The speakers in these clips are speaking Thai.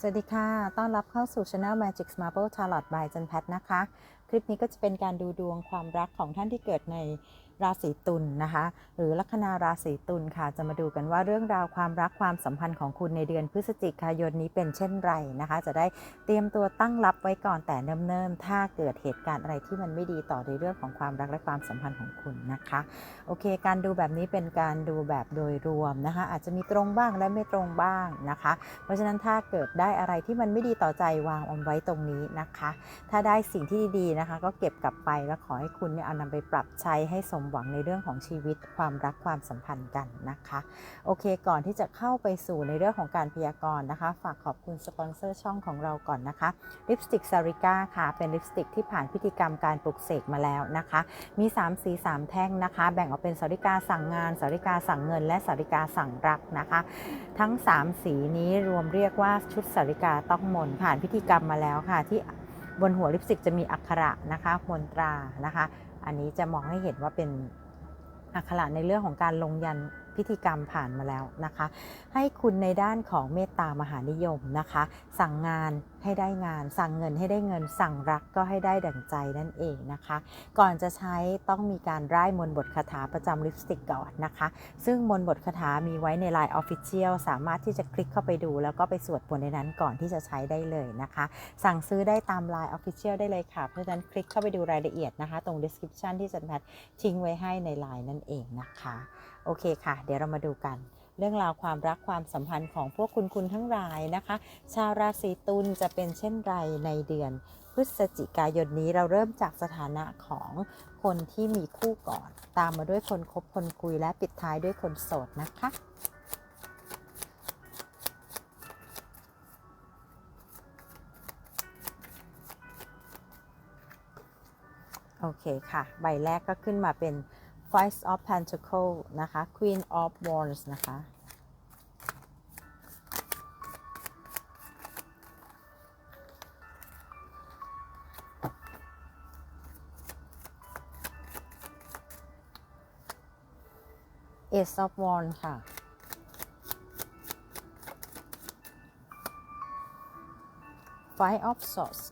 สวัสดีค่ะ ต้อนรับเข้าสู่ Channel Magic Marble Tarot by จันแพทนะคะคลิปนี้ก็จะเป็นการดูดวงความรักของท่านที่เกิดในราศีตุลนนะคะ หรือลัคนาราศีตุลค่ะ จะมาดูกันว่าเรื่องราวความรักความสัมพันธ์ของคุณในเดือนพฤศจิกายนนี้เป็นเช่นไรนะคะ จะได้เตรียมตัวตั้งรับไว้ก่อนแต่เนิ่มๆถ้าเกิดเหตุการณ์อะไรที่มันไม่ดีต่อในเรื่องของความรักและความสัมพันธ์ของคุณนะคะ โอเค การดูแบบนี้เป็นการดูแบบโดยรวมนะคะ อาจจะมีตรงบ้างและไม่ตรงบ้างนะคะ เพราะฉะนั้นถ้าเกิดได้อะไรที่มันไม่ดีต่อใจวางเอาไว้ตรงนี้นะคะ ถ้าได้สิ่งที่ดีนะคะ ก็เก็บกลับไปแล้วขอให้คุณเนี่ยเอานำไปปรับใช้ให้สมหวังในเรื่องของชีวิตความรักความสัมพันธ์กันนะคะ โอเค ก่อนที่จะเข้าไปสู่ในเรื่องของการพยากรณ์นะคะ ฝากขอบคุณสปอนเซอร์ช่องของเราก่อนนะคะลิปสติกซาริก้าค่ะ เป็นลิปสติกที่ผ่านพิธีกรรมการปลุกเสกมาแล้วนะคะ มี 3 สี 3 แท่งนะคะ แบ่งออกเป็นสาริกาสั่งงานสาริกาสั่งเงิน และสาริกาสั่งรักนะคะ ทั้ง 3 สีนี้รวมเรียกว่าชุดสาริกาต้องมนผ่านพิธีกรรมมาแล้วค่ะที่ บนหัวลิปสติกจะมีอักขระนะคะมนตรานะคะ อันนี้จะมองให้เห็นว่าเป็นอักขระในเรื่องของการลงยัน พิธีกรรมผ่านมาแล้วนะคะ ให้คุณในด้านของเมตตามหานิยมนะคะ สั่งงานให้ได้งาน สั่งเงินให้ได้เงิน สั่งรักก็ให้ได้ดั่งใจนั่นเองนะคะ ก่อนจะใช้ต้องมีการร่ายมนต์บทคาถาประจำลิปสติกก่อนนะคะ ซึ่งมนต์บทคาถามีไว้ใน Line Official สามารถที่จะคลิกเข้าไปดู แล้วก็ไปสวดมนต์ในนั้นก่อนที่จะใช้ได้เลยนะคะ สั่งซื้อได้ตาม Line Official ได้เลยค่ะ เพราะฉะนั้นคลิกเข้าไปดูรายละเอียดนะคะ ตรง description ที่จันแพททิ้งไว้ให้ใน Line นั่นเองนะคะ โอเคค่ะ เดี๋ยวเรามาดูกัน เรื่องราวความรักความสัมพันธ์ของพวกคุณคุณทั้งหลายนะคะ ชาวราศีตุลจะเป็นเช่นไรในเดือนพฤศจิกายนนี้เราเริ่มจากสถานะของคนที่มีคู่ก่อน ตามมาด้วยคนคบคนคุยและปิดท้ายด้วยคนโสดนะคะ โอเคค่ะ ใบแรกก็ขึ้นมาเป็น Five of Pentacles นะคะ Queen of Wands นะคะ Ace of Wands ค่ะ Five of Swords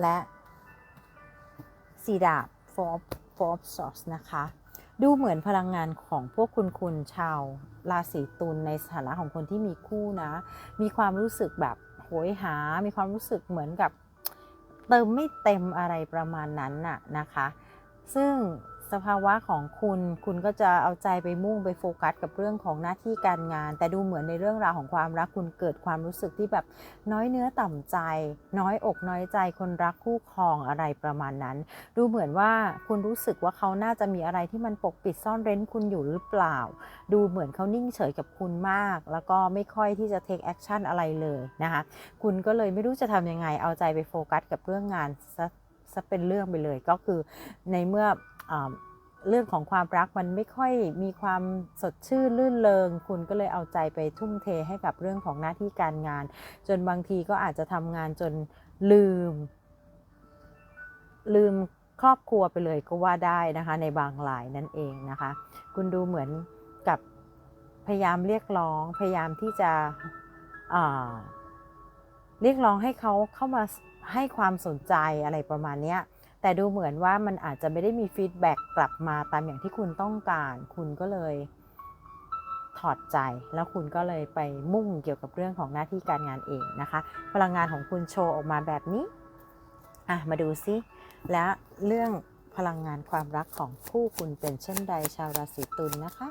และ สีดาบ Four of Four of Swords นะคะ ดูเหมือนพลังงานของพวกคุณคุณชาวราศีตุลในสถานะของคนที่มีคู่นะ มีความรู้สึกแบบโหยหา มีความรู้สึกเหมือนกับเติมไม่เต็มอะไรประมาณนั้นน่ะนะคะ ซึ่ง สภาวะของคุณ คุณก็จะเอาใจไปมุ่งไปโฟกัสกับเรื่องของหน้าที่การงาน แต่ดูเหมือนในเรื่องราวของความรักคุณเกิดความรู้สึกที่แบบน้อยเนื้อต่ำใจ น้อยอกน้อยใจคนรักคู่ครองอะไรประมาณนั้น ดูเหมือนว่าคุณรู้สึกว่าเขาน่าจะมีอะไรที่มันปกปิดซ่อนเร้นคุณอยู่หรือเปล่า ดูเหมือนเขานิ่งเฉยกับคุณมาก แล้วก็ไม่ค่อยที่จะ take action อะไรเลยนะคะคุณก็เลยไม่รู้จะทำยังไงเอาใจไปโฟกัสกับเรื่องงานซะซะเป็นเรื่องไปเลยก็คือในเมื่อ เรื่องของความรักมันไม่ค่อยมีความสดชื่นลื่นเลงคุณก็เลยเอาใจไปทุ่มเทให้กับเรื่องของหน้าที่การงาน จนบางทีก็อาจจะทำงานจนลืม ลืมครอบครัวไปเลยก็ว่าได้นะคะ ในบางรายนั่นเองนะคะ คุณดูเหมือนกับพยายามเรียกร้อง พยายามที่จะเรียกร้องให้เขาเข้ามาให้ความสนใจอะไรประมาณนี้ แต่ดูเหมือนว่ามันอาจจะไม่ได้มีฟีดแบ็กกลับมาตามอย่างที่คุณต้องการ คุณก็เลยถอดใจ แล้วคุณก็เลยไปมุ่งเกี่ยวกับเรื่องของหน้าที่การงานเองนะคะ พลังงานของคุณโชว์ออกมาแบบนี้อะมาดูซิ และเรื่องพลังงานความรักของคู่คุณเป็นเช่นใดชาวราศีตุลนนะคะ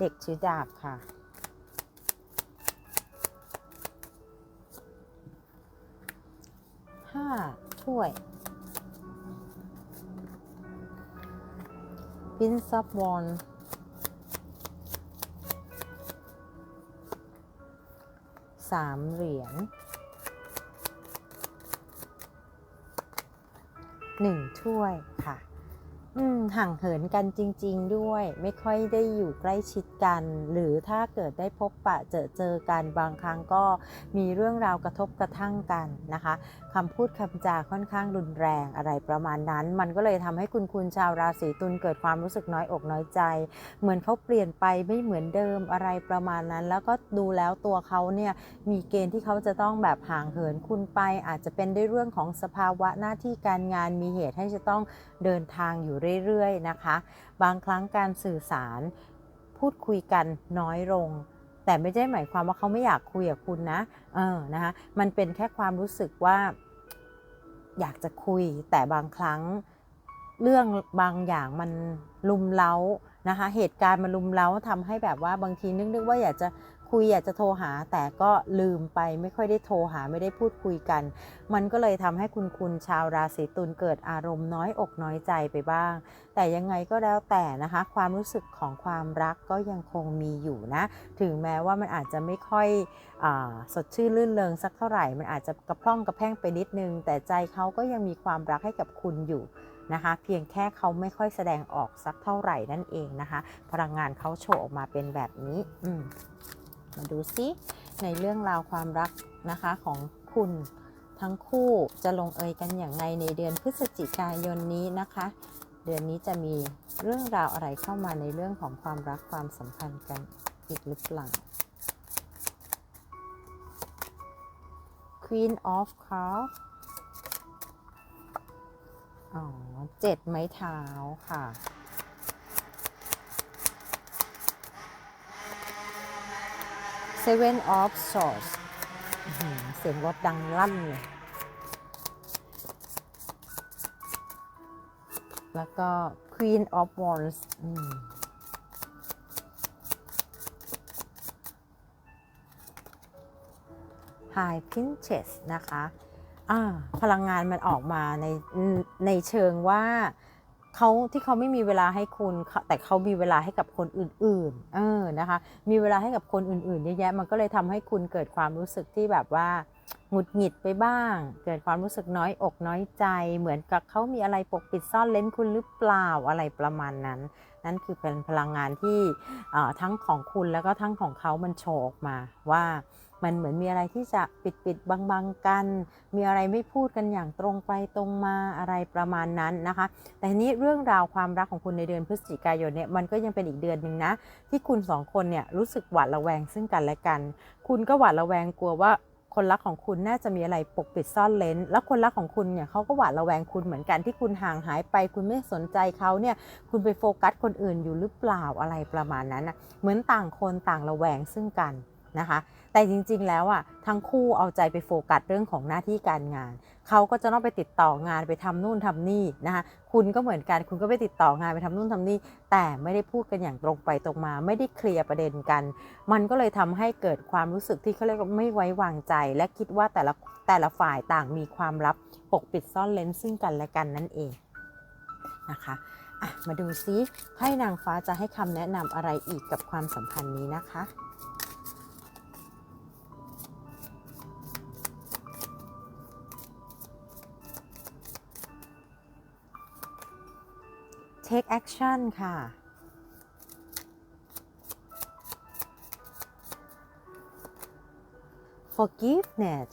เด็กชื่อดาบค่ะ ห้าถ้วยปินซับวอนสามเหรียญหนึ่งถ้วยค่ะ อืมห่างเหินกันจริง ๆ ด้วย ไม่ค่อยได้อยู่ใกล้ชิดกัน หรือถ้าเกิดได้พบปะเจอเจอกันบางครั้งก็มีเรื่องราวกระทบกระทั่งกันนะคะคำพูดคำจาค่อนข้างรุนแรงอะไรประมาณนั้น มันก็เลยทำให้คุณคุณชาวราศีตุลเกิดความรู้สึกน้อยอกน้อยใจ เหมือนเขาเปลี่ยนไปไม่เหมือนเดิมอะไรประมาณนั้น แล้วก็ดูแล้วตัวเขาเนี่ยมีเกณฑ์ที่เขาจะต้องแบบห่างเหินคุณไป อาจจะเป็นด้วยเรื่องของสภาวะหน้าที่การงานมีเหตุให้จะต้องเดินทางอยู่เรื่อยๆนะคะ บางครั้งการสื่อสารพูดคุยกันน้อยลง แต่ไม่ได้หมายความว่าเขาไม่อยากคุยกับคุณนะเออนะคะมันเป็นแค่ความรู้สึกว่า อยากจะคุย แต่บางครั้งเรื่องบางอย่างมันลุมเล้านะคะ เหตุการณ์มันลุมเล้าทำให้แบบว่าบางทีนึกนึกว่าอยากจะ คุยอยากจะโทรหาแต่ก็ลืมไปไม่ค่อยได้โทรหาไม่ได้พูดคุยกัน มันก็เลยทำให้คุณคุณชาวราศีตุลเกิดอารมณ์น้อยอกน้อยใจไปบ้าง แต่ยังไงก็แล้วแต่นะคะ ความรู้สึกของความรักก็ยังคงมีอยู่นะ ถึงแม้ว่ามันอาจจะไม่ค่อยอสดชื่นลื่นเริงสักเท่าไหร่ มันอาจจะกระพร่องกระแพ่งไปนิดนึง แต่ใจเขาก็ยังมีความรักให้กับคุณอยู่นะคะเพียงแค่เขาไม่ค่อยแสดงออกสักเท่าไหร่นั่นเองนะคะ พลังงานเขาโชว์ออกมาเป็นแบบนี้ อืม มาดูซิในเรื่องราวความรักนะคะของคุณทั้งคู่จะลงเอยกันอย่างไรในเดือนพฤศจิกายนนี้นะคะ เดือนนี้จะมีเรื่องราวอะไรเข้ามาในเรื่องของความรักความสัมพันธ์กันอีกหรือเปล่า Queen of Cups อ๋อเจ็ดไม้เท้าค่ะ Seven of Swords อื้อหือเสียงรถดังลั่นเลยแล้วก็ Queen of Wands อืม High Princess นะคะอ่าพลังงานมันออกมาในในเชิงว่า เขาที่เขาไม่มีเวลาให้คุณ แต่เขามีเวลาให้กับคนอื่นๆ เออนะคะ มีเวลาให้กับคนอื่นๆเยอะแยะมันก็เลยทำให้คุณเกิดความรู้สึกที่แบบว่าหงุดหงิดไปบ้าง เกิดความรู้สึกน้อยอกน้อยใจ เหมือนกับเขามีอะไรปกปิดซ่อนเล้นคุณหรือเปล่าอะไรประมาณนั้น นั่นคือเป็นพลังงานที่ทั้งของคุณแล้วก็ทั้งของเขามันโชว์ออกมาว่า มันเหมือนมีอะไรที่จะปิดปิดบังบังๆกัน มีอะไรไม่พูดกันอย่างตรงไปตรงมาอะไรประมาณนั้นนะคะ แต่ทีนี้เรื่องราวความรักของคุณในเดือนพฤศจิกายนเนี่ยมันก็ยังเป็นอีกเดือนหนึ่งนะ ที่คุณสองคนเนี่ยรู้สึกหวาดระแวงซึ่งกันและกัน คุณก็หวาดระแวงกลัวว่าคนรักของคุณน่าจะมีอะไรปกปิดซ่อนเลนแล้วคนรักของคุณเนี่ยเขาก็หวาดระแวงคุณเหมือนกันที่คุณห่างหายไป คุณไม่สนใจเขาเนี่ยคุณไปโฟกัสคนอื่นอยู่หรือเปล่าอะไรประมาณนั้นนะเหมือนต่างคนต่างระแวงซึ่งกันนะคะ แต่จริงๆแล้วอะทั้งคู่เอาใจไปโฟกัสเรื่องของหน้าที่การงาน เขาก็จะต้องไปติดต่องานไปทำนู่นทำนี่นะคะคุณก็เหมือนกันคุณก็ไปติดต่องานไปทำนู่นทำนี่ แต่ไม่ได้พูดกันอย่างตรงไปตรงมา ไม่ได้เคลียร์ประเด็นกัน มันก็เลยทำให้เกิดความรู้สึกที่เขาเรียกว่าไม่ไว้วางใจ และคิดว่าแต่ละแต่ละฝ่ายต่างมีความลับปกปิดซ่อนเลนซึ่งกันและกันนั่นเองนะคะะมาดูซิไพ่นางฟ้าจะให้คำแนะนำอะไรอีกกับความสัมพันธ์นี้นะคะ take action ค่ะ forgiveness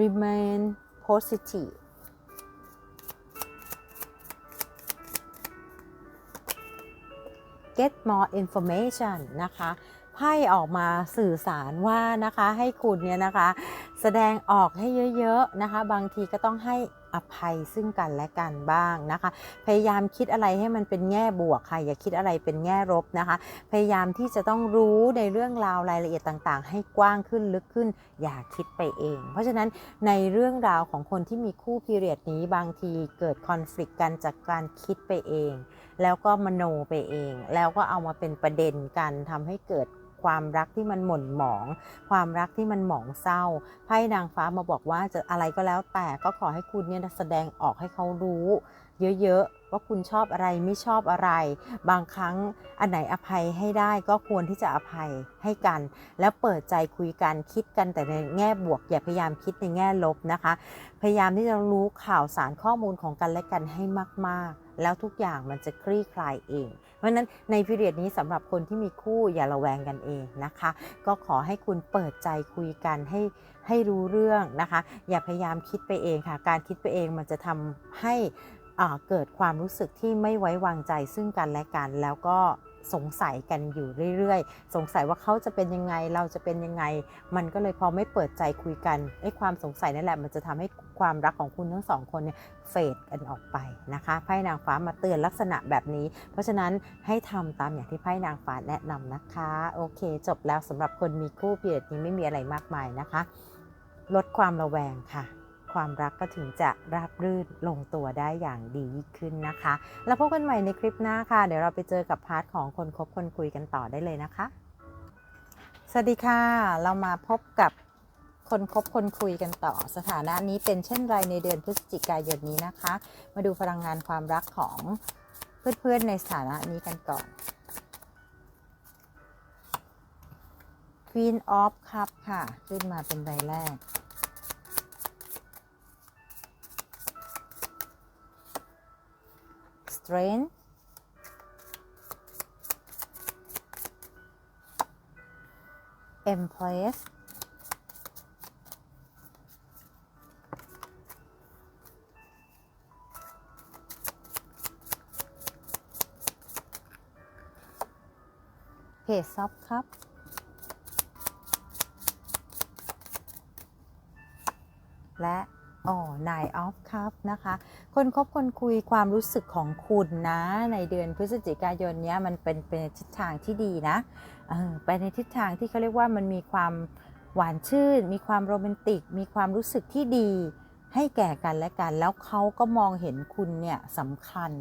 remain positive get more information นะคะไพ่ออกมาสื่อสารว่านะคะให้คุณเนี่ยนะคะแสดงออกให้เยอะๆนะคะ บางทีก็ต้องให้อภัยซึ่งกันและกันบ้างนะคะ พยายามคิดอะไรให้มันเป็นแง่บวกค่ะ อย่าคิดอะไรเป็นแง่ลบนะคะ พยายามที่จะต้องรู้ในเรื่องราวรายละเอียดต่างๆ ให้กว้างขึ้นลึกขึ้น อย่าคิดไปเอง เพราะฉะนั้นในเรื่องราวของคนที่มีคู่พีเรียดนี้บางทีเกิดคอน FLICT กันจากการคิดไปเอง แล้วก็มโนไปเอง แล้วก็เอามาเป็นประเด็นกันทำให้เกิดความรักที่มันหม่นหมอง ความรักที่มันหมองเศร้าไพ่นางฟ้ามาบอกว่าจะอะไรก็แล้วแต่ก็ขอให้คุณเนี่ยแสดงออกให้เขารู้ เยอะๆ ว่าคุณชอบอะไรไม่ชอบอะไร บางครั้งอันไหนอภัยให้ได้ก็ควรที่จะอภัยให้กัน แล้วเปิดใจคุยกันคิดกันแต่ในแง่บวก อย่าพยายามคิดในแง่ลบนะคะ พยายามที่จะรู้ข่าวสารข้อมูลของกันและกันให้มากๆ แล้วทุกอย่างมันจะคลี่คลายเอง เพราะนั้นในพิเรียดนี้สำหรับคนที่มีคู่อย่าระแวงกันเองนะคะ ก็ขอให้คุณเปิดใจคุยกันให้ให้รู้เรื่องนะคะ อย่าพยายามคิดไปเองค่ะ การคิดไปเองมันจะทำให้ เกิดความรู้สึกที่ไม่ไว้วางใจซึ่งกันและกัน แล้วก็สงสัยกันอยู่เรื่อยๆ สงสัยว่าเขาจะเป็นยังไง เราจะเป็นยังไง มันก็เลยพอไม่เปิดใจคุยกันไอ้ความสงสัยนั่นแหละ มันจะทำให้ความรักของคุณทั้งสองคนเนี่ยเฟดกันออกไปนะคะไพ่นางฟ้ามาเตือนลักษณะแบบนี้ เพราะฉะนั้นให้ทำตามอย่างที่ไพ่นางฟ้าแนะนำนะคะ โอเค จบแล้วสำหรับคนมีคู่เพียรนี้ไม่มีอะไรมากมายนะคะ ลดความระแวงค่ะ ความรักก็ถึงจะราบรื่นลงตัวได้อย่างดียิ่งขึ้นนะคะ แล้วพบกันใหม่ในคลิปหน้าค่ะ เดี๋ยวเราไปเจอกับพาร์ทของคนคบคนคุยกันต่อได้เลยนะคะ สวัสดีค่ะ เรามาพบกับคนคบคนคุยกันต่อ สถานะนี้เป็นเช่นไรในเดือนพฤศจิกายนนี้นะคะ มาดูพลังงานความรักของเพื่อนๆในสถานะนี้กันก่อน Queen of Cup ค่ะ ขึ้นมาเป็นใบแรก Strength Empress Page of Cup และอ๋อ Nine of Cup นะคะ คนคบคนคุยความรู้สึกของคุณนะ ในเดือนพฤศจิกายนเนี้ยมันเป็นเป็นทิศทางที่ดีนะไปในทิศทางที่เขาเรียกว่ามันมีความหวานชื่น มีความโรแมนติก มีความรู้สึกที่ดีให้แก่กันและกัน แล้วเขาก็มองเห็นคุณเนี่ยสำคัญ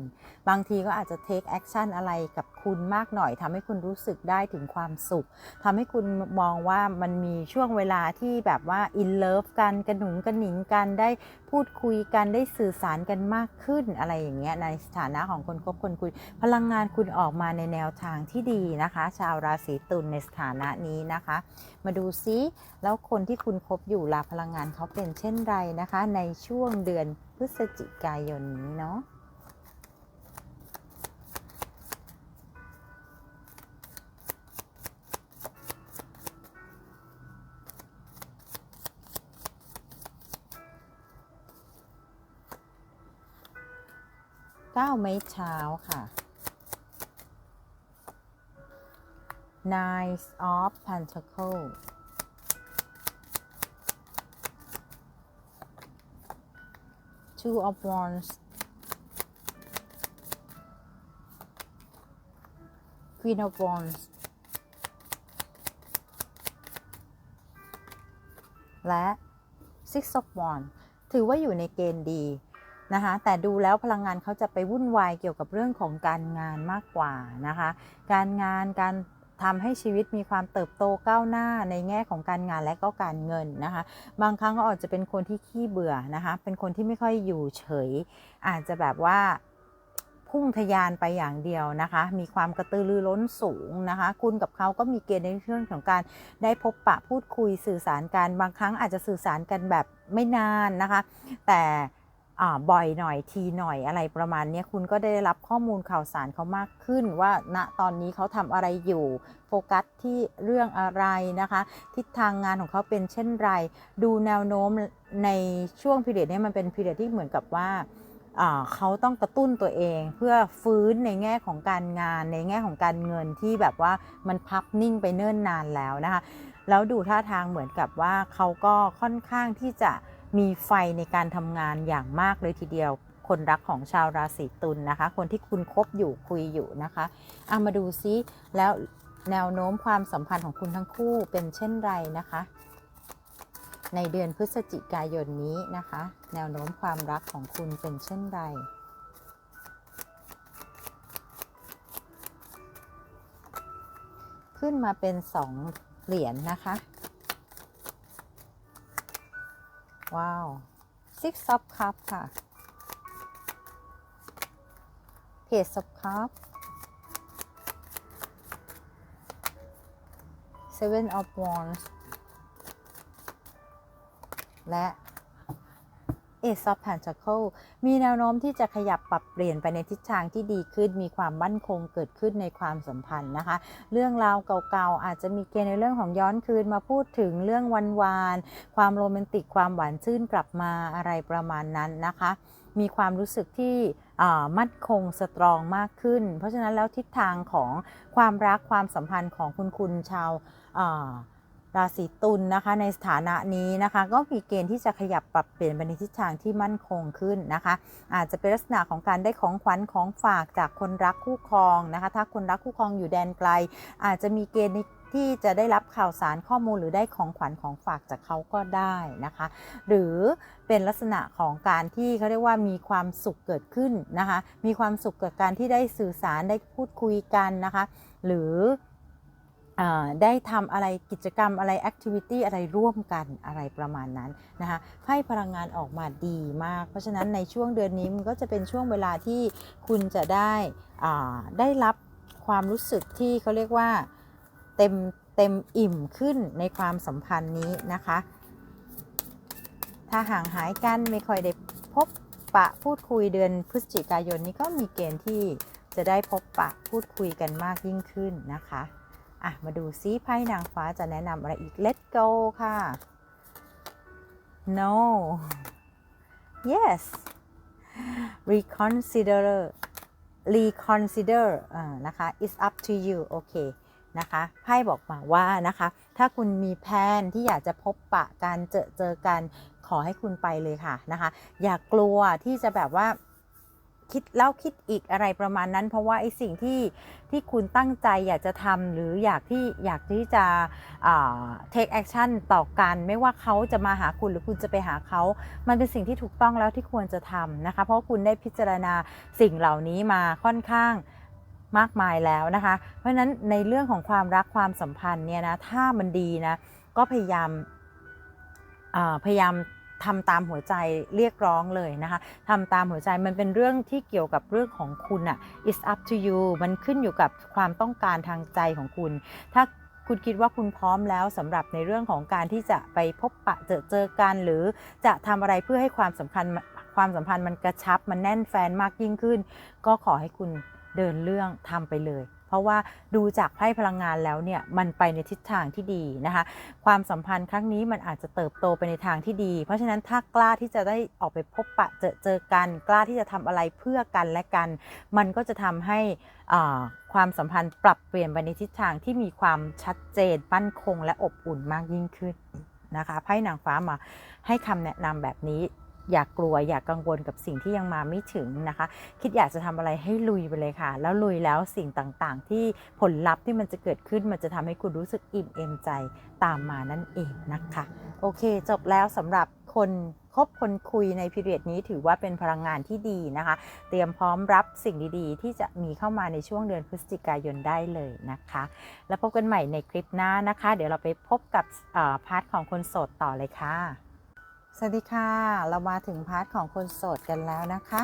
บางทีก็อาจจะ take action อะไรกับคุณมากหน่อยทำให้คุณรู้สึกได้ถึงความสุขทำให้คุณมองว่ามันมีช่วงเวลาที่แบบว่า in love กันกระหนุงกระหนิงกันได้ พูดคุยกันได้สื่อสารกันมากขึ้นอะไรอย่างเงี้ยในสถานะของคนคบคนคุย พลังงานคุณออกมาในแนวทางที่ดีนะคะ ชาวราศีตุลในสถานะนี้นะคะ มาดูซิแล้วคนที่คุณคบอยู่ลาพลังงานเขาเป็นเช่นไรนะคะ ในช่วงเดือนพฤศจิกายนนี้เนาะ เก้าไม้เท้าค่ะ Nine of Pentacles Two of Wands Queen of Wands และ Six of Wands ถือว่าอยู่ในเกณฑ์ดี นะคะแต่ดูแล้วพลังงานเขาจะไปวุ่นวายเกี่ยวกับเรื่องของการงานมากกว่านะคะ การงานการทำให้ชีวิตมีความเติบโตก้าวหน้าในแง่ของการงานและก็การเงินนะคะ บางครั้งก็อาจจะเป็นคนที่ขี้เบื่อนะคะ เป็นคนที่ไม่ค่อยอยู่เฉย อาจจะแบบว่าพุ่งทะยานไปอย่างเดียวนะคะ มีความกระตือรือร้นสูงนะคะ คุณกับเขาก็มีเกณฑ์ในเรื่องของการได้พบปะพูดคุยสื่อสารกัน บางครั้งอาจจะสื่อสารกันแบบไม่นานนะคะ แต่ บ่อยหน่อยทีหน่อยอะไรประมาณนี้คุณก็ได้รับข้อมูลข่าวสารเขามากขึ้น ว่าณตอนนี้เขาทำอะไรอยู่ โฟกัสที่เรื่องอะไรนะคะ ทิศทางงานของเขาเป็นเช่นไร ดูแนวโน้มในช่วงพีเรียดนี้มันเป็นพีเรียดที่เหมือนกับว่าเขาต้องกระตุ้นตัวเองเพื่อฟื้นในแง่ของการงานในแง่ของการเงินที่แบบว่ามันพับนิ่งไปเนิ่นนานแล้วนะคะ แล้วดูท่าทางเหมือนกับว่าเขาก็ค่อนข้างที่จะ มีไฟในการทำงานอย่างมากเลยทีเดียว คนรักของชาวราศีตุลนนะคะ คนที่คุณคบอยู่คุยอยู่นะคะเอามาดูซิแล้วแนวโน้มความสัมพันธ์ของคุณทั้งคู่เป็นเช่นไรนะคะ ในเดือนพฤศจิกายนนี้นะคะ แนวโน้มความรักของคุณเป็นเช่นไรขึ้นมาเป็นสองเหรียญนนะคะ ว้าวซิกซับครับค่ะ เพจซับครับเซเว่นออฟวอนและ Ace of Pentacles มีแนวโน้มที่จะขยับปรับเปลี่ยนไปในทิศทางที่ดีขึ้น มีความมั่นคงเกิดขึ้นในความสัมพันธ์นะคะ เรื่องราวเก่าๆอาจจะมีเกณฑ์ในเรื่องของย้อนคืนมาพูดถึงเรื่องวันวาน ความโรแมนติกความหวานชื่นกลับมาอะไรประมาณนั้นนะคะ มีความรู้สึกที่มั่นคงสตรองมากขึ้น เพราะฉะนั้นแล้วทิศทางของความรักความสัมพันธ์ของคุณคุณชาว ราศีตุลนะคะในสถานะนี้นะคะก็มีเกณฑ์ที่จะขยับปรับเปลี่ยนไปในทิศทางที่มั่นคงขึ้นนะคะ อาจจะเป็นลักษณะของการได้ของขวัญของฝากจากคนรักคู่ครองนะคะ ถ้าคนรักคู่ครองอยู่แดนไกล อาจจะมีเกณฑ์ที่จะได้รับข่าวสารข้อมูลหรือได้ของขวัญของฝากจากเขาก็ได้นะคะ หรือเป็นลักษณะของการที่เขาเรียกว่ามีความสุขเกิดขึ้นนะคะ มีความสุขกับการที่ได้สื่อสารได้พูดคุยกันนะคะ หรือ ได้ทำอะไรกิจกรรมอะไรแอคทิวิตี้อะไรร่วมกันอะไรประมาณนั้นนะคะให้พลังงานออกมาดีมาก เพราะฉะนั้นในช่วงเดือนนี้มันก็จะเป็นช่วงเวลาที่คุณจะได้ได้รับความรู้สึกที่เขาเรียกว่าเต็มเต็มอิ่มขึ้นในความสัมพันธ์นี้นะคะ ถ้าห่างหายกันไม่ค่อยได้พบปะพูดคุยเดือนพฤศจิกายนนี้ก็มีเกณฑ์ที่จะได้พบปะพูดคุยกันมากยิ่งขึ้นนะคะ อะ มาดูซิไพ่นางฟ้าจะแนะนำอะไรอีก let go ค่ะ no yes reconsider reconsider อ่นะคะ it's up to you โอเคนะคะไพ่บอกมาว่านะคะ ถ้าคุณมีแผนที่อยากจะพบปะกันเจอเจอกันขอให้คุณไปเลยค่ะนะคะ อย่ากกลัวที่จะแบบว่า คิดแล้วคิดอีกอะไรประมาณนั้น เพราะว่าไอ้สิ่งที่ที่คุณตั้งใจอยากจะทำหรืออยากที่อยากที่จะ take action ต่อกัน ไม่ว่าเขาจะมาหาคุณหรือคุณจะไปหาเขา มันเป็นสิ่งที่ถูกต้องแล้วที่ควรจะทำนะคะ เพราะคุณได้พิจารณาสิ่งเหล่านี้มาค่อนข้างมากมายแล้วนะคะ เพราะฉะนั้นในเรื่องของความรักความสัมพันธ์เนี่ยนะถ้ามันดีนะก็พยายามพยายาม ทำตามหัวใจเรียกร้องเลยนะคะทำตามหัวใจมันเป็นเรื่องที่เกี่ยวกับเรื่องของคุณอะ it's up to you มันขึ้นอยู่กับความต้องการทางใจของคุณ ถ้าคุณคิดว่าคุณพร้อมแล้วสำหรับในเรื่องของการที่จะไปพบปะเจอเจอกัน หรือจะทำอะไรเพื่อให้ความสำคัญความสัมพันธ์มันกระชับมันแน่นแฟนมากยิ่งขึ้น ก็ขอให้คุณเดินเรื่องทำไปเลย เพราะว่าดูจากไพ่พลังงานแล้วเนี่ยมันไปในทิศทางที่ดีนะคะความสัมพันธ์ครั้งนี้มันอาจจะเติบโตไปในทางที่ดี เพราะฉะนั้นถ้ากล้าที่จะได้ออกไปพบปะเจอเจอกัน กล้าที่จะทำอะไรเพื่อกันและกัน มันก็จะทำให้ความสัมพันธ์ปรับเปลี่ยนไปในทิศทางที่มีความชัดเจนมั่นคง และอบอุ่นมากยิ่งขึ้นนะคะไพ่นางฟ้ามาให้คำแนะนำแบบนี้ อย่ากกลัวอย่ากกังวลกับสิ่งที่ยังมาไม่ถึงนะคะ คิดอยากจะทำอะไรให้ลุยไปเลยค่ะ แล้วลุยแล้วสิ่งต่างๆ ที่ผลลัพธ์ที่มันจะเกิดขึ้นมันจะทำให้คุณรู้สึกอิ่มเอมใจตามมานั่นเองนะคะ โอเค จบแล้วสำหรับคนคบคนคุยในพิเรียดนี้ถือว่าเป็นพลังงานที่ดีนะคะ เตรียมพร้อมรับสิ่งดีๆ ที่จะมีเข้ามาในช่วงเดือนพฤศจิกายนได้เลยนะคะ แล้วพบกันใหม่ในคลิปหน้านะคะ เดี๋ยวเราไปพบกับพาร์ทของคนโสดต่อเลยค่ะ สวัสดีค่ะ เรามาถึงพาร์ทของคนโสดกันแล้วนะคะ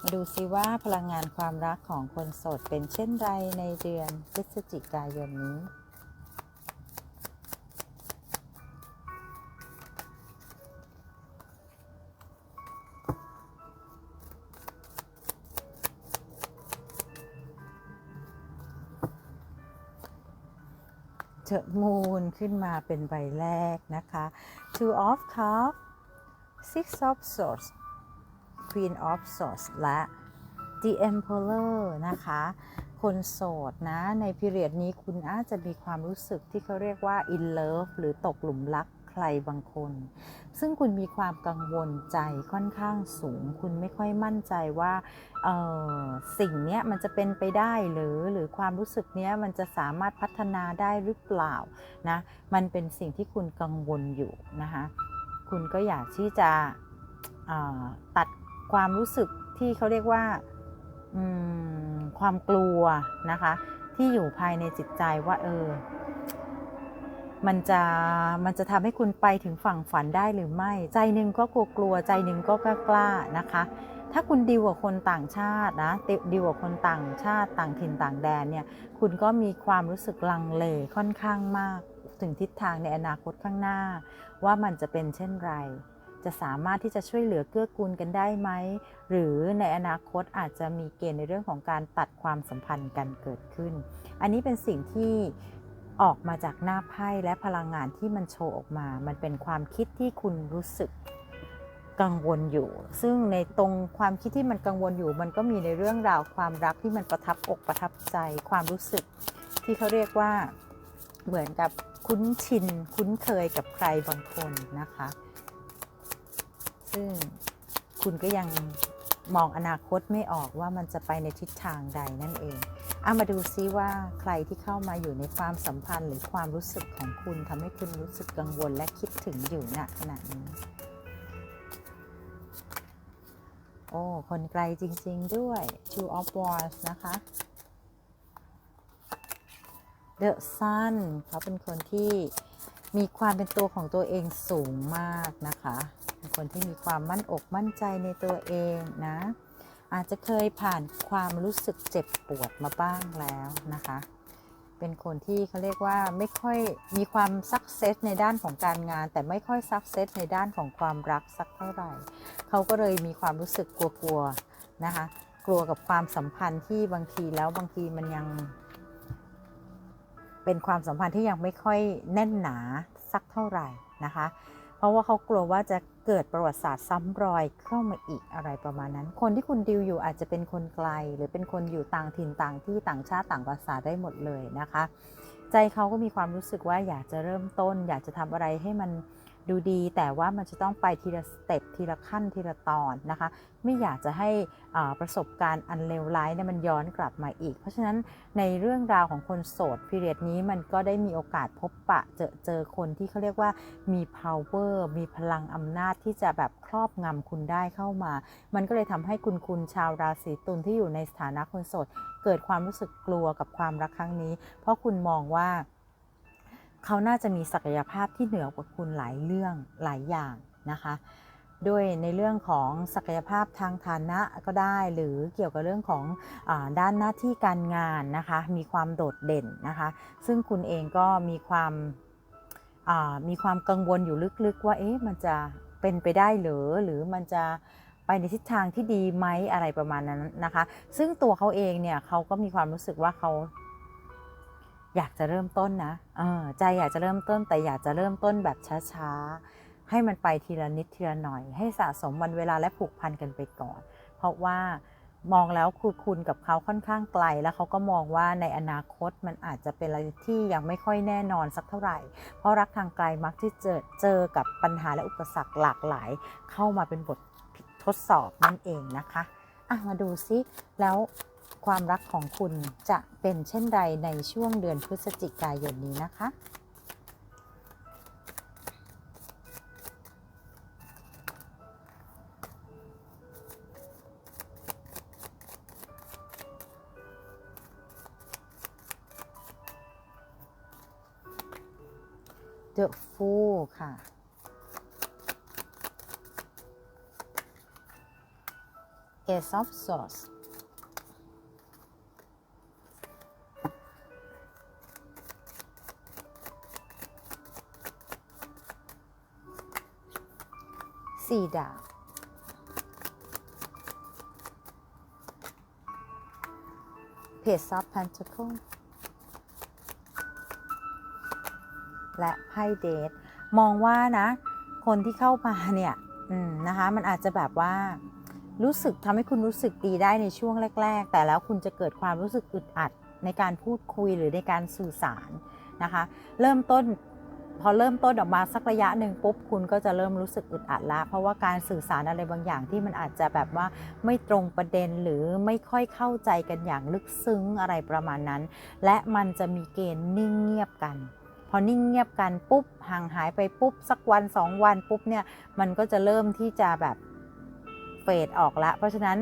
มาดูซิว่าพลังงานความรักของคนโสดเป็นเช่นไรในเดือนพฤศจิกายนนี้เจอมูนขึ้นมาเป็นใบแรกนะคะ two of cups six of swords queen of swords และ the emperor นะคะ คนโสดนะ ในพิเรียดนี้คุณอาจจะมีความรู้สึกที่เขาเรียกว่า in love หรือตกหลุมรัก ใครบางคน ซึ่งคุณมีความกังวลใจค่อนข้างสูง คุณไม่ค่อยมั่นใจว่าสิ่งนี้มันจะเป็นไปได้หรือหรือความรู้สึกนี้มันจะสามารถพัฒนาได้หรือเปล่านะมันเป็นสิ่งที่คุณกังวลอยู่นะคะคุณก็อยากที่จะตัดความรู้สึกที่เขาเรียกว่าความกลัวนะคะที่อยู่ภายในจิตใจว่าเออ มันจะมันจะทำให้คุณไปถึงฝั่งฝันได้หรือไม่ ใจหนึ่งก็กลัวกลัวใจหนึ่งก็กล้ากล้านะคะ ถ้าคุณดีลกับคนต่างชาตินะติดีลกับคนต่างชาติต่างถิ่นต่างแดนเนี่ยคุณก็มีความรู้สึกลังเลค่อนข้างมาก ถึงทิศทางในอนาคตข้างหน้า ว่ามันจะเป็นเช่นไรจะสามารถที่จะช่วยเหลือเกื้อกูลกันได้ไหม หรือในอนาคตอาจจะมีเกณฑ์ในเรื่องของการตัดความสัมพันธ์กันเกิดขึ้น อันนี้เป็นสิ่งที่ ออกมาจากหน้าไพ่และพลังงานที่มันโชว์ออกมา มันเป็นความคิดที่คุณรู้สึกกังวลอยู่ ซึ่งในตรงความคิดที่มันกังวลอยู่ มันก็มีในเรื่องราวความรักที่มันประทับอกประทับใจ ความรู้สึกที่เขาเรียกว่าเหมือนกับคุ้นชิน คุ้นเคยกับใครบางคนนะคะ ซึ่งคุณก็ยังมองอนาคตไม่ออกว่ามันจะไปในทิศทางใดนั่นเอง เอามาดูซิว่าใครที่เข้ามาอยู่ในความสัมพันธ์หรือความรู้สึกของคุณทำให้คุณรู้สึกกังวลและคิดถึงอยู่ณขณะนี้โอ้ คนไกลจริง ๆ ด้วย Two of Wands นะคะ The Sun เขาเป็นคนที่มีความเป็นตัวของตัวเองสูงมากนะคะ เป็นคนที่มีความมั่นอกมั่นใจในตัวเองนะ อาจจะเคยผ่านความรู้สึกเจ็บปวดมาบ้างแล้วนะคะ เป็นคนที่เขาเรียกว่าไม่ค่อยมีความสักเซสในด้านของการงาน แต่ไม่ค่อยสักเซสในด้านของความรักสักเท่าไหร่ เขาก็เลยมีความรู้สึกกลัวๆนะคะ กลัวกับความสัมพันธ์ที่บางทีแล้วบางทีมันยัง เป็นความสัมพันธ์ที่ยังไม่ค่อยแน่นหนาสักเท่าไหร่นะคะ เพราะว่าเขากลัวว่าจะ เกิดประวัติศาสตร์ซ้ำรอยเข้ามาอีกอะไรประมาณนั้น คนที่คุณดิวอยู่อาจจะเป็นคนไกล หรือเป็นคนอยู่ต่างถิ่นต่างที่ต่างชาติต่างภาษาได้หมดเลยนะคะ ใจเขาก็มีความรู้สึกว่าอยากจะเริ่มต้น อยากจะทำอะไรให้มัน ดูดีแต่ว่ามันจะต้องไปทีละสเต็ปทีละขั้นทีละตอนนะคะ ไม่อยากจะให้ประสบการณ์อันเลวร้ายเนี่ยมันย้อนกลับมาอีก เพราะฉะนั้นในเรื่องราวของคนโสดพีเรียดนี้มันก็ได้มีโอกาสพบปะเจอเจอคนที่เขาเรียกว่ามี power มีพลังอำนาจที่จะแบบครอบงำคุณได้เข้ามา มันก็เลยทำให้คุณคุณชาวราศีตุลที่อยู่ในสถานะคนโสดเกิดความรู้สึกกลัวกับความรักครั้งนี้ เพราะคุณมองว่า เขาน่าจะมีศักยภาพที่เหนือกว่าคุณหลายเรื่องหลายอย่างนะคะด้วยในเรื่องของศักยภาพทางฐานะก็ได้หรือเกี่ยวกับเรื่องของอด้านหน้าที่การงานนะคะมีความโดดเด่นนะคะซึ่งคุณเองก็มีความมีความกังวลอยู่ลึกๆ ว่าเอ๊ะมันจะเป็นไปได้หรือหรือมันจะไปในทิศทางที่ดีไหมอะไรประมาณนั้นนะคะ ซึ่งตัวเขาเองเนี่ยเขาก็มีความรู้สึกว่าเขา อยากจะเริ่มต้นนะใจอยากจะเริ่มต้นแต่อยากจะเริ่มต้นแบบช้าๆ ให้มันไปทีละนิดทีละหน่อย ให้สะสมวันเวลาและผูกพันกันไปก่อน เพราะว่ามองแล้วคือคุณกับเขาค่อนข้างไกล แล้วเขาก็มองว่าในอนาคตมันอาจจะเป็นอะไรที่ยังไม่ค่อยแน่นอนสักเท่าไหร่ เพราะรักทางไกลมักที่เจอเจอกับปัญหาและอุปสรรคหลากหลาย เข้ามาเป็นบททดสอบนั่นเองนะคะอะมาดูซิแล้ว ความรักของคุณจะเป็นเช่นใดในช่วงเดือนพฤศจิกายนนี้นะคะ The Fool ค่ะ Ace of Swords สี่ ดาบ Page of Pentacles และไพ่เดทมองว่านะ คนที่เข้ามาเนี่ยนะคะ มันอาจจะแบบว่ารู้สึกทำให้คุณรู้สึกดีได้ในช่วงแรก ๆ แต่แล้วคุณจะเกิดความรู้สึกอึดอัดในการพูดคุยหรือในการสื่อสารนะคะ เริ่มต้น พอเริ่มต้นออกมาสักระยะหนึ่งปุ๊บคุณก็จะเริ่มรู้สึกอึดอัดละเพราะว่าการสื่อสารอะไรบางอย่างที่มันอาจจะแบบว่าไม่ตรงประเด็นหรือไม่ค่อยเข้าใจกันอย่างลึกซึ้งอะไรประมาณนั้น และมันจะมีเกณฑ์นิ่งเงียบกันพอนิ่งเงียบกันปุ๊บห่างหายไปปุ๊บ สักวันสองวันปุ๊บเนี่ยมันก็จะเริ่มที่จะแบบเฟดออกละ เพราะฉะนั้น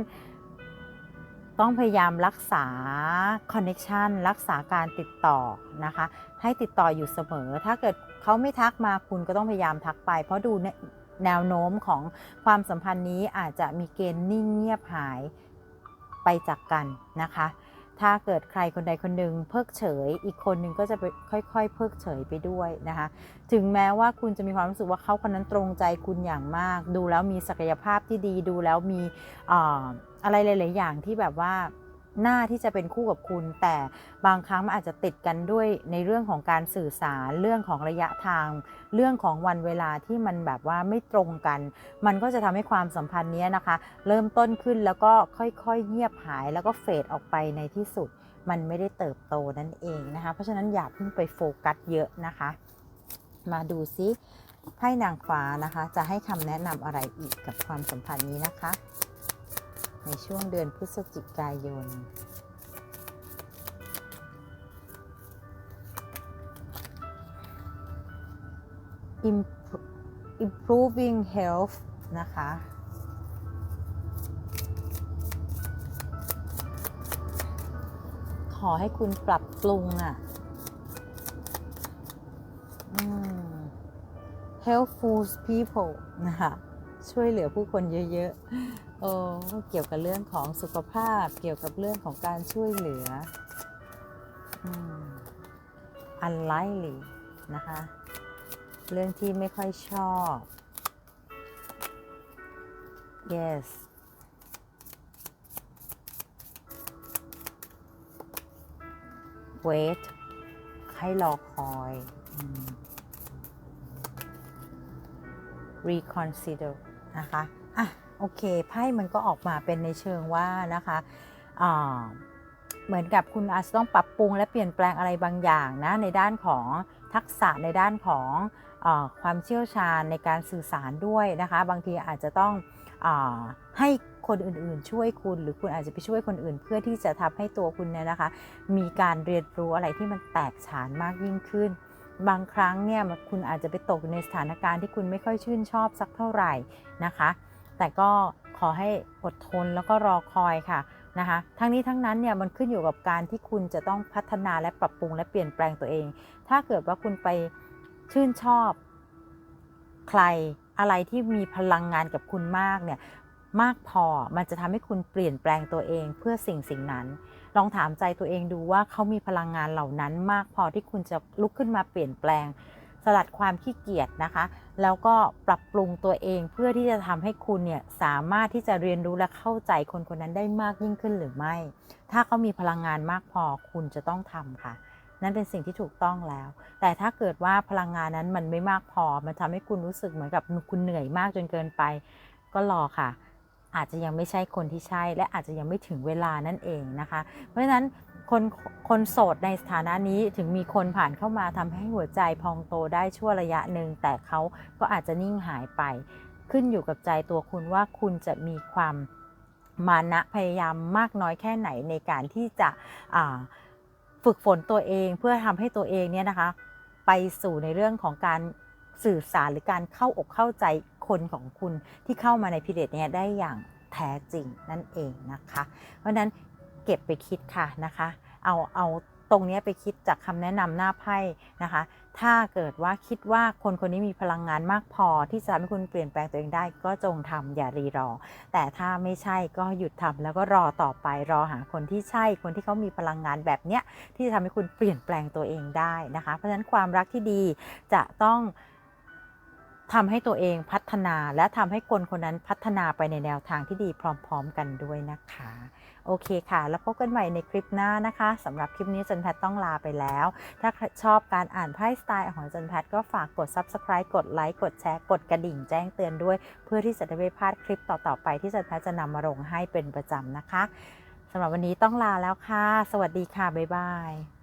ต้องพยายามรักษาคอนเน็ชันรักษาการติดต่อนะคะ ให้ติดต่ออยู่เสมอ ถ้าเกิดเขาไม่ทักมาคุณก็ต้องพยายามทักไป เพราะดูแนวโน้มของความสัมพันธ์นี้อาจจะมีเกณฑ์นิ่งเงียบหายไปจากกันนะคะ ถ้าเกิดใครคนใดคนหนึ่งเพิกเฉย อีกคนหนึ่งก็จะค่อยๆ เพิกเฉยไปด้วยนะคะ ถึงแม้ว่าคุณจะมีความรู้สึกว่าเขาคนนั้นตรงใจคุณอย่างมาก ดูแล้วมีศักยภาพที่ดี ดูแล้วมีออะไรหลาย ๆ อย่างที่แบบว่า หน้าที่จะเป็นคู่กับคุณ แต่บางครั้งมันอาจจะติดกันด้วยในเรื่องของการสื่อสารเรื่องของระยะทาง เรื่องของวันเวลาที่มันแบบว่าไม่ตรงกัน มันก็จะทำให้ความสัมพันธ์นี้นะคะ เริ่มต้นขึ้นแล้วก็ค่อยๆ เงียบหายแล้วก็เฟดออกไปในที่สุด มันไม่ได้เติบโตนั่นเองนะคะ เพราะฉะนั้นอย่าเพิ่งไปโฟกัสเยอะนะคะ มาดูซิไพ่นางฟ้านะคะ จะให้คำแนะนำอะไรอีกกับความสัมพันธ์นี้นะคะ ในช่วงเดือนพฤศจิกายน improving health นะคะ ขอให้คุณปรับปรุงอะ helpful people นะคะ ช่วยเหลือผู้คนเยอะๆโอ้เกี่ยวกับเรื่องของสุขภาพ เกี่ยวกับเรื่องของการช่วยเหลืออืม unlikely นะคะ เรื่องที่ไม่ค่อยชอบ yes wait ให้รอคอย reconsider นะคะอะโอเคไพ่มันก็ออกมาเป็นในเชิงว่านะคะเหมือนกับคุณอาจจะต้องปรับปรุงและเปลี่ยนแปลงอะไรบางอย่างนะในด้านของทักษะในด้านของอความเชี่ยวชาญในการสื่อสารด้วยนะคะ บางทีอาจจะต้องอให้คนอื่นๆ ช่วยคุณหรือคุณอาจจะไปช่วยคนอื่น เพื่อที่จะทำให้ตัวคุณเนี่ยนะคะ มีการเรียนรู้อะไรที่มันแตกฉานมากยิ่งขึ้น บางครั้งเนี่ยคุณอาจจะไปตกในสถานการณ์ที่คุณไม่ค่อยชื่นชอบสักเท่าไหร่นะคะ แต่ก็ขอให้อดทนแล้วก็รอคอยค่ะนะคะทั้งนี้ทั้งนั้นเนี่ยมันขึ้นอยู่กับการที่คุณจะต้องพัฒนาและปรับปรุงและเปลี่ยนแปลงตัวเอง ถ้าเกิดว่าคุณไปชื่นชอบ ใครอะไรที่มีพลังงานกับคุณมากเนี่ยมากพอมันจะทำให้คุณเปลี่ยนแปลงตัวเองเพื่อสิ่งสิ่งนั้น ลองถามใจตัวเองดูว่าเขามีพลังงานเหล่านั้นมากพอที่คุณจะลุกขึ้นมาเปลี่ยนแปลง สลัดความขี้เกียจนะคะ แล้วก็ปรับปรุงตัวเองเพื่อที่จะทำให้คุณเนี่ยสามารถที่จะเรียนรู้และเข้าใจคนคนนั้นได้มากยิ่งขึ้นหรือไม่ ถ้าเขามีพลังงานมากพอคุณจะต้องทำค่ะนั่นเป็นสิ่งที่ถูกต้องแล้ว แต่ถ้าเกิดว่าพลังงานนั้นมันไม่มากพอ มันทำให้คุณรู้สึกเหมือนกับคุณเหนื่อยมากจนเกินไป ก็รอค่ะ อาจจะยังไม่ใช่คนที่ใช่ และอาจจะยังไม่ถึงเวลานั่นเองนะคะ เพราะฉะนั้นคนคนโสดในสถานะนี้ถึงมีคนผ่านเข้ามาทำให้หัวใจพองโตได้ชั่วระยะหนึ่งแต่เขาก็อาจจะนิ่งหายไป ขึ้นอยู่กับใจตัวคุณว่าคุณจะมีความมานะพยายามมากน้อยแค่ไหนในการที่จะฝึกฝนตัวเองเพื่อทำให้ตัวเองเนี่ยนะคะ ไปสู่ในเรื่องของการ สื่อสารหรือการเข้าอกเข้าใจคนของคุณที่เข้ามาในพิเรดเนี่ยได้อย่างแท้จริงนั่นเองนะคะ เพราะฉะนั้นเก็บไปคิดค่ะนะคะ เอาเอาตรงนี้ไปคิดจากคำแนะนำหน้าไพ่นะคะ ถ้าเกิดว่าคิดว่าคนคนนี้มีพลังงานมากพอที่จะทำให้คุณเปลี่ยนแปลงตัวเองได้ ก็จงทำอย่ารีรอ แต่ถ้าไม่ใช่ก็หยุดทำแล้วก็รอต่อไปรอหาคนที่ใช่คนที่เขามีพลังงานแบบเนี้ยที่จะทำให้คุณเปลี่ยนแปลงตัวเองได้นะคะ เพราะฉะนั้นความรักที่ดีจะต้อง ทำให้ตัวเองพัฒนาและทำให้คนคนนั้นพัฒนาไปในแนวทางที่ดีพร้อมๆกันด้วยนะคะ โอเคค่ะ แล้วพบกันใหม่ในคลิปหน้านะคะสำหรับคลิปนี้จันแพทต้องลาไปแล้ว ถ้าชอบการอ่านไพ่สไตล์ของจันแพทก็ฝากกด Subscribe กดไลค์กดแชร์กดกระดิ่งแจ้งเตือนด้วย เพื่อที่จะได้ไม่พลาดคลิปต่อๆไปที่จันแพทจะนำมาลงให้เป็นประจำนะคะสำหรับวันนี้ต้องลาแล้วค่ะ สวัสดีค่ะ บ๊ายบาย